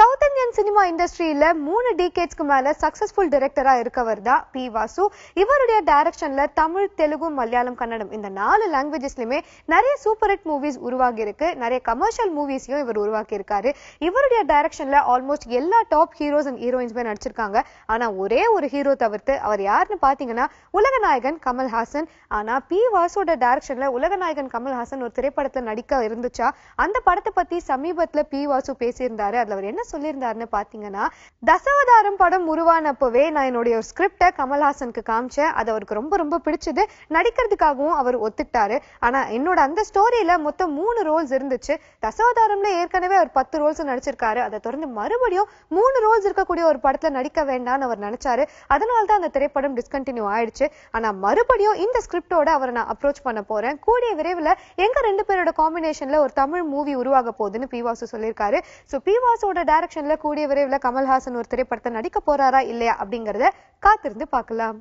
South Indian cinema இண்டஸ்ட்ரியில மூணு டிகேட்ஸ்க்கு மேல சக்சஸ்ஃபுல் டைரக்டரா இருக்கவர் தான் பி வாசு. இவருடைய டைரக்ஷன்ல தமிழ் தெலுங்கு மலையாளம் கன்னடம் இந்த நாலு லாங்குவேஜஸ்லயுமே நிறைய சூப்பர் ஹிட் மூவிஸ் உருவாகி இருக்கு நிறைய கமர்ஷியல் மூவிஸையும் இவர் உருவாக்கி இருக்காரு இவருடைய டைரக்ஷன்ல ஆல்மோஸ்ட் எல்லா டாப் ஹீரோஸ் அண்ட் ஹீரோயின்ஸுமே நடிச்சிருக்காங்க. ஆனா ஒரே ஒரு ஹீரோ தவிர்த்து அவர் யாருன்னு பாத்தீங்கன்னா உலகநாயகன் கமல்ஹாசன். ஆனா பி வாசுவோட டைரக்ஷன்ல உலகநாயகன் கமல்ஹாசன் ஒரு திரைப்படத்துல நடிக்க இருந்துச்சா? அந்த படத்தை பத்தி சமீபத்துல பி வாசு பேசியிருந்தாரு. அதுல அவர் என்ன சொல்லியிருந்தாருன்னு பார்த்தீங்கன்னா தசவதாரம் படம் உருவானப்பவே நான் என்னுடைய ஒரு ஸ்கிரிப்டை கமல்ஹாசனுக்கு காமிச்சேன். அது அவருக்கு ரொம்ப ரொம்ப பிடிச்சது. நடிக்கிறதுக்காகவும் அவர் ஒத்துக்கிட்டாரு. ஆனால் என்னோட அந்த ஸ்டோரியில மொத்தம் மூணு ரோல்ஸ் இருந்துச்சு. தசவதாரம்ல ஏற்கனவே அவர் பத்து ரோல்ஸ் நடிச்சிருக்காரு. அதை தொடர்ந்து மறுபடியும் மூணு ரோல்ஸ் இருக்கக்கூடிய ஒரு படத்தில் நடிக்க வேண்டாம்னு அவர் நினைச்சாரு. அதனால தான் அந்த திரைப்படம் டிஸ்கண்டினியூ ஆயிடுச்சு. ஆனால் மறுபடியும் இந்த ஸ்கிரிப்டோட அவரை நான் அப்ரோச் பண்ண போறேன். கூடிய விரைவில் எங்க ரெண்டு பேரோட காம்பினேஷன்ல ஒரு தமிழ் மூவி உருவாக போகுதுன்னு பிவாசு சொல்லியிருக்காரு. ஸோ பிவாசோட வாசுவோட டைரக்ஷன்ல கூடிய விரைவில் கமல்ஹாசன் ஒரு திரைப்படத்தை நடிக்க போறாரா இல்லையா அப்படிங்கறத காத்திருந்து பார்க்கலாம்.